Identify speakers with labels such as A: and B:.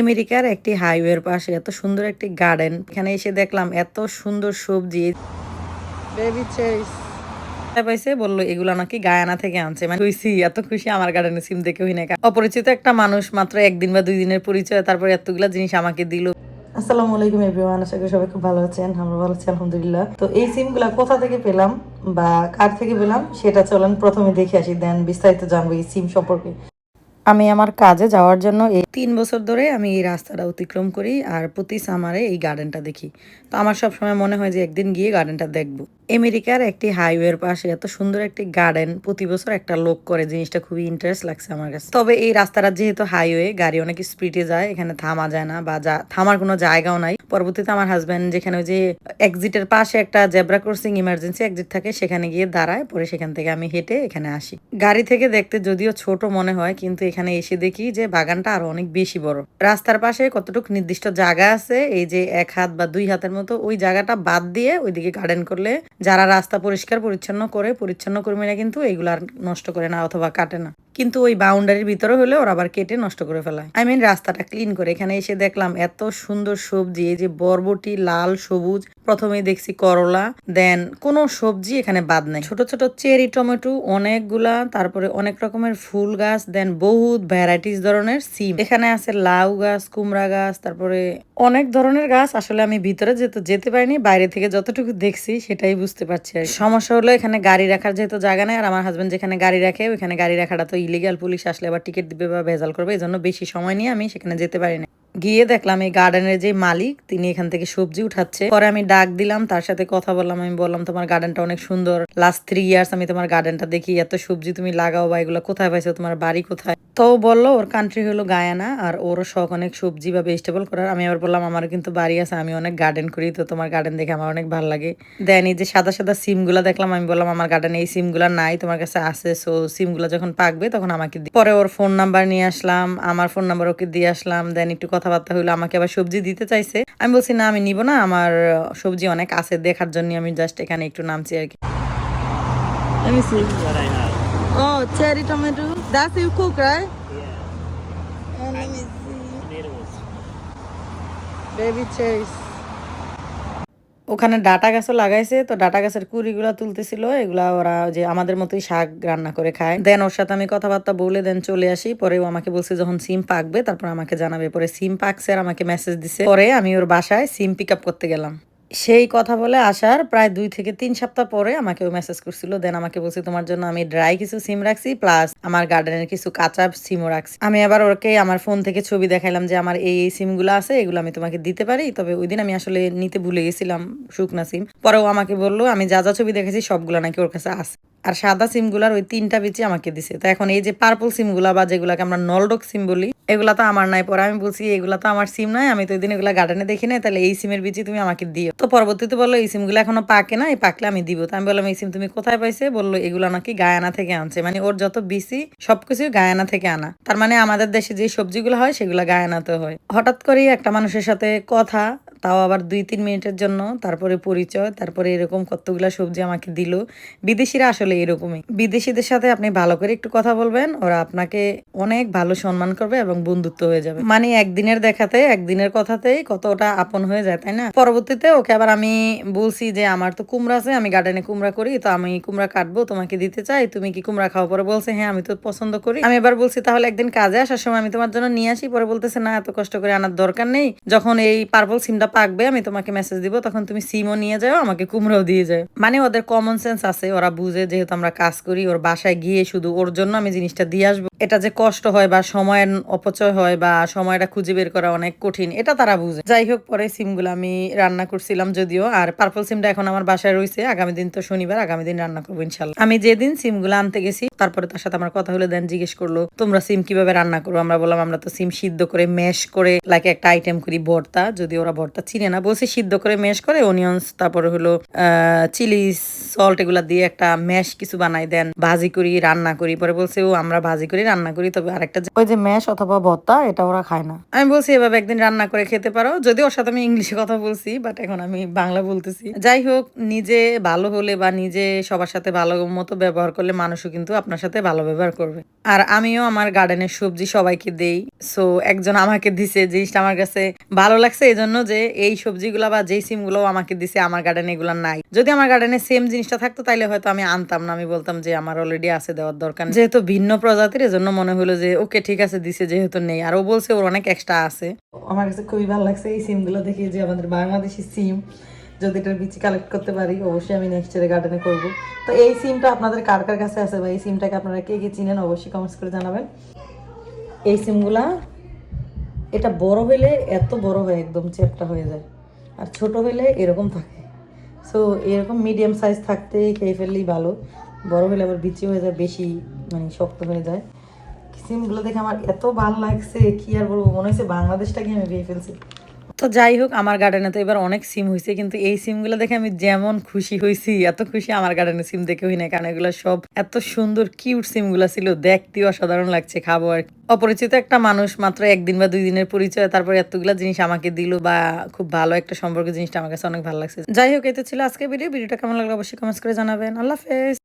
A: আমেরিকার একটি হাইওয়ের পাশে এত সুন্দর একটি গার্ডেন। এখানে এসে দেখলাম এত সুন্দর সবজি। বেবি চেস পাইছে বলল এগুলা নাকি গায়ানা থেকে আনছে। মানে কইছি এত খুশি আমার গার্ডেনে সিম দেখে হই না অপরিচিত একটা মানুষ মাত্র একদিন বা দুই দিনের পরিচয় তারপর এতগুলা জিনিস আমাকে দিল। আসসালামু আলাইকুম এভরিওয়ান আশা করি সবাই খুব ভালো আছেন আমরা ভালো আছি আলহামদুলিল্লাহ। তো এই সিমগুলা কোথা থেকে পেলাম বা কার থেকে পেলাম সেটা চলেন প্রথমে দেখে আসি দেন বিস্তারিত জানব এই সিম সম্পর্কে। আমি আমার কাজে যাওয়ার জন্য এই তিন বছর ধরে আমি এই রাস্তাটা অতিক্রম করি আর প্রতি সামারে এই গার্ডেনটা দেখি। তো আমার সবসময় মনে হয় যে একদিন গিয়ে গার্ডেনটা দেখব। আমেরিকার একটি হাইওয়ের পাশে এত সুন্দর একটি গার্ডেন প্রতি বছর একটা লোক করে, জিনিসটা খুবই ইন্টারেস্ট লাগছে আমার কাছে। তবে এই রাস্তাটা যেহেতু হাইওয়ে, গাড়ি অনেক স্পিডে যায়, এখানে থামা যায় না বা থামার কোনো জায়গাও নাই। পরবর্তীতে আমার হাজব্যান্ড যেখানে ওই যে এক্সিটের পাশে একটা জেব্রা ক্রসিং ইমার্জেন্সি এক্সিট থাকে, সেখানে গিয়ে দাঁড়ায়, পরে সেখান থেকে আমি হেঁটে এখানে আসি। গাড়ি থেকে দেখতে যদিও ছোট মনে হয়, কিন্তু এখানে এসে দেখি যে বাগানটা আরও অনেক বেশি বড়। রাস্তার পাশে কতটুকু নির্দিষ্ট জায়গা আছে, এই যে এক হাত বা দুই হাতের মতো, ওই জায়গাটা বাদ দিয়ে ওইদিকে গার্ডেন করলে যারা রাস্তা পরিষ্কার, পরিচ্ছন্ন করে, পরিচ্ছন্ন কর্মীরা কিন্তু এগুলো আর নষ্ট করে না অথবা কাটে না। কিন্তু ওই বাউন্ডারির ভিতরে হলে ওরা আবার কেটে নষ্ট করে ফেলায়। আই মিন রাস্তাটা ক্লিন করে। এখানে এসে দেখলাম এত সুন্দর সবজি, এই যে বরবটি, লাল, সবুজ প্রথমে দেখছি করলা দেন কোন সবজি এখানে বাদ নাই। ছোট ছোট চেরি, টমেটো, অনেকগুলা, তারপরে অনেক রকমের ফুল গাছ দেন বহুত ভ্যারাইটিস ধরনের সিম। এখানে আছে লাউ গাছ, কুমড়া গাছ, তারপরে অনেক ধরনের গাছ। আসলে আমি ভিতরে যেহেতু যেতে পারিনি, বাইরে থেকে যতটুকু দেখছি সেটাই বুঝতে পারছি আর সমস্যা হলো এখানে গাড়ি রাখার যেহেতু জায়গা নেই, আর আমার হাজবেন্ড যেখানে গাড়ি রাখে, ওইখানে গাড়ি রাখাটা তো ইলিগাল পুলিশ আসলে আবার টিকিট দিবে বা ভেজাল করবে এই জন্য বেশি সময় নিয়ে আমি সেখানে যেতে পারি না গিয়ে দেখলাম এই গার্ডেনের যে মালিক, তিনি এখান থেকে সবজি উঠাচ্ছে। পরে আমি ডাক দিলাম, তার সাথে কথা বললাম, আমি বললাম, তোমার গার্ডেনটা অনেক সুন্দর। লাস্ট থ্রি ইয়ার্স আমি তোমার গার্ডেনটা দেখি, এত সবজি তুমি লাগাও বা এগুলো কোথায় পাইছো? তোমার বাড়ি কোথায়? তো বলল ওর কান্ট্রি হলো গায়ানা আর ওরও শখ অনেক সবজি বা ভেজিটেবল করার। আমি আবার বললাম আমার কিন্তু বাড়ি আছে আমি অনেক গার্ডেন করি তো তোমার গার্ডেন দেখে আমার অনেক ভালো লাগে। দেন এই যে সাদা সাদা সিমগুলা দেখলাম আমি বললাম আমার গার্ডেনে এই সিমগুলা নাই তোমার কাছে আছে। সো সিমগুলা যখন পাকবে তখন আমাকে পরে ওর ফোন নাম্বার নিয়ে আসলাম আমার ফোন নাম্বার ওকে দিয়ে আসলাম। দেন একটু কথাবার্তা হইল আমাকে আবার সবজি দিতে চাইছে। আমি বলছি না আমি নিব না আমার সবজি অনেক আছে দেখার জন্য আমি জাস্ট এখানে একটু নামছি আর কি।
B: Let me see. Oh. That's you cook, right?
C: Yeah.
B: And let me see. Baby cherries.
A: ওখানে ডাটা গাছও লাগাইছে তো ডাটা গাছের কুড়িগুলা তুলতেছিল এগুলা ওরা যে আমাদের মতোই শাক রান্না করে খায় দেন ওর সাথে আমি কথাবার্তা বলে দেন চলে আসি পরে ও আমাকে বলছে যখন সিম পাকবে তারপর আমাকে জানাবে পরে সিম পাকছে আর আমাকে মেসেজ দিছে পরে আমি ওর বাসায় সিম পিক আপ করতে গেলাম সেই কথা বলে আসার প্রায় দুই থেকে তিন সপ্তাহ পরে আমাকে ও মেসেজ করছিল দেন আমাকে বলছে, তোমার জন্য আমি ড্রাই কিছু সিম রাখছি প্লাস আমার গার্ডেনের কিছু কাঁচা সিমও রাখছি। আমি আবার ওকে আমার ফোন থেকে ছবি দেখাইলাম যে, আমার এই এই সিমগুলো আছে, এগুলো আমি তোমাকে দিতে পারি। তবে ওই দিন আমি আসলে নিতে ভুলে গেছিলাম শুকনা সিম পরেও আমাকে বলল, আমি যা যা ছবি দেখেছি সবগুলো নাকি ওর কাছে আছে। আর সাদা সিমগুলার ওই তিনটা বিচি আমাকে দিছে। তো এখন এই যে পার্পল সিমগুলা বা যেগুলাকে আমরা নলডক সিম বলি, এগুলা তো আমার নাই পরে। আমি বলছি, এগুলা তো আমার সিম নাই, আমি তো দিন এগুলা গার্ডেনে দেখি নাই, তাহলে এই সিমের বিচি তুমি আমাকে দিও। তো পরবর্তীতে বলল, এই সিমগুলো এখনও পাকে না এই পাকলে আমি দিব। তো আমি বললাম, এই সিম তুমি কোথায় পাইছে? বলল, এগুলো নাকি গায়ানা থেকে আনছে। মানে ওর যত বিচি সবকিছু গায়ানা থেকে আনা। তার মানে আমাদের দেশে যে সবজিগুলো হয়, সেগুলো গায়ানাতে হয়। হঠাৎ করেই একটা মানুষের সাথে কথা তাও আবার দুই, তিন মিনিটের জন্য তারপরে পরিচয়, তারপরে এরকম কতগুলা সবজি আমাকে দিল। বিদেশিরা আসলে এরকমই। বিদেশিদের সাথে আপনি ভালো করে একটু কথা বলবেন, ওরা আপনাকে অনেক ভালো সম্মান করবে এবং বন্ধুত্ব হয়ে যাবে। মানে একদিনের দেখাতে, একদিনের কথাতেই কতটা আপন হয়ে যায়, তাই না? পরবর্তীতে ওকে আবার আমি বলছি যে, আমার তো কুমড়া আছে, আমি গার্ডেনে কুমড়া করি, তো আমি কুমড়া কাটবো, তোমাকে দিতে চাই, তুমি কি কুমড়া খাও? পরে বলছে হ্যাঁ আমি তো পছন্দ করি। আমি এবার বলছি, তাহলে একদিন কাজে আসার সময় আমি তোমার জন্য নিয়ে আসি। পরে বলতেছে, না, এত কষ্ট করে আনার দরকার নেই। যখন এই পার্পল সিমটা পাকবে আমি তোমাকে মেসেজ দিব, তখন তুমি সিমও নিয়ে যাও, আমাকে কুমড়াও দিয়ে যাও। মানে ওদের কমন সেন্স আছে, ওরা বুঝে যেহেতু আমরা কাজ করি, ওর বাসায় গিয়ে শুধু ওর জন্য আমি জিনিসটা দিয়ে আসব। এটা যে কষ্ট হয় বা সময়ের অপচয় হয় বা সময়টা খুঁজে বের করা অনেক কঠিন, এটা তারা বুঝে। যাই হোক, পরে সিমগুলো আমি রান্না করছিলাম যদিও, আর পার্পল সিমটা এখন আমার বাসায় রয়েছে আগামী দিন তো শনিবার, আগামী দিন রান্না করব ইনশাল্লাহ। আমি যেদিন সিমগুলো আনতে গেছি, তারপরে তার সাথে আমার কথা হলো দেন জিজ্ঞেস করল, তোমরা সিম কীভাবে রান্না করব আমরা বললাম, আমরা তো সিম সিদ্ধ করে ম্যাশ করে লাইক একটা আইটেম করি, ভর্তা। যদি ওরা ভর্তা চিনে না বলছি সিদ্ধ করে ম্যাশ করে অনিয়ন্স তারপরে হলো চিলি সল্ট এগুলা দিয়ে একটা ম্যাশ কিছু বানাই দেন ভাজি করি রান্না করি পরে বলছে ও আমরা ভাজি করি রান্না করি। তবে আরেকটা ওই যে ম্যাশ অথবা ভর্তা এটা ওরা খায় না। আমি বলছি এভাবে একদিন রান্না করে খেতে পারো। যদি ওর সাথে আমি ইংলিশে কথা বলছি বাট এখন আমি বাংলা বলতেছি। যাই হোক নিজে ভালো হলে বা নিজে সবার সাথে ভালো মতো ব্যবহার করলে মানুষও কিন্তু আপনার সাথে ভালো ব্যবহার করবে। আর আমিও আমার গার্ডেনের সবজি সবাইকে দেই। সো একজন আমাকে দিছে জিনিসটা আমার কাছে ভালো লাগছে এই জন্য যে এই সবজিগুলো বা যেই সিমগুলো আমাকে দিছে, আমার গার্ডেনে এগুলো নাই। যদি আমার গার্ডেনে সেম জিনিসটা থাকতো তাহলে হয়তো আমি আনতাম না। আমি বলতাম যে আমার অলরেডি আছে, দেওয়ার দরকার যেহেতু ভিন্ন প্রজাতির, এজন্য মনে হলো যে, ওকে, ঠিক আছে, দিছে, যেহেতু নেই। আর ও বলছে, ওর অনেক এক্সট্রা আছে। আমার কাছে খুবই ভালো লাগছে এই সিমগুলো দেখে যে আমাদের বাংলাদেশি সিম, যদি এটার বিচি কালেক্ট করতে পারি, অবশ্যই আমি নেক্সট ইয়ারে গার্ডেনে করব। তো এই সিমটা আপনাদের কার কার কাছে আছে বা এই সিমটাকে আপনারা কে কে চিনেন, অবশ্যই কমেন্টস করে জানাবেন। এই সিমগুলা এটা বড় হলে এত বড় হয় একদম চ্যাপটা হয়ে যায়। আর ছোট হলে এরকম থাকে। সো এরকম মিডিয়াম সাইজ থাকতে খেয়ে ফেললেই ভালো। বড় হলে আবার বিচি হয়ে যায়, বেশি মানে শক্ত হয়ে যায়। সিমগুলো দেখে আমার এত ভালো লাগছে, কি আর বলব? মনে হচ্ছে বাংলাদেশটাকে আমি পেয়ে ফেলছি। তো যাই হোক, আমার গার্ডেনে তো এবার অনেক সিম হয়েছে কিন্তু এই সিমগুলো দেখে আমি যেমন খুশি হয়েছি এত খুশি আমার গার্ডেনে সিম দেখে হই না কারণ এগুলো সব এত সুন্দর কিউট সিমগুলো ছিল, দেখতেও অসাধারণ লাগছে খাব আর। অপরিচিত একটা মানুষ, মাত্র একদিন বা দুই দিনের পরিচয়, তারপর এতগুলা জিনিস আমাকে দিল বা খুব ভালো একটা সম্পর্ক, জিনিসটা আমার কাছে অনেক ভালো লাগছে। যাই হোক, এতে ছিল আজকে ভিডিও ভিডিওটা কেমন লাগল অবশ্যই কমেন্টস করে জানাবেন। আল্লাহ হাফেজ।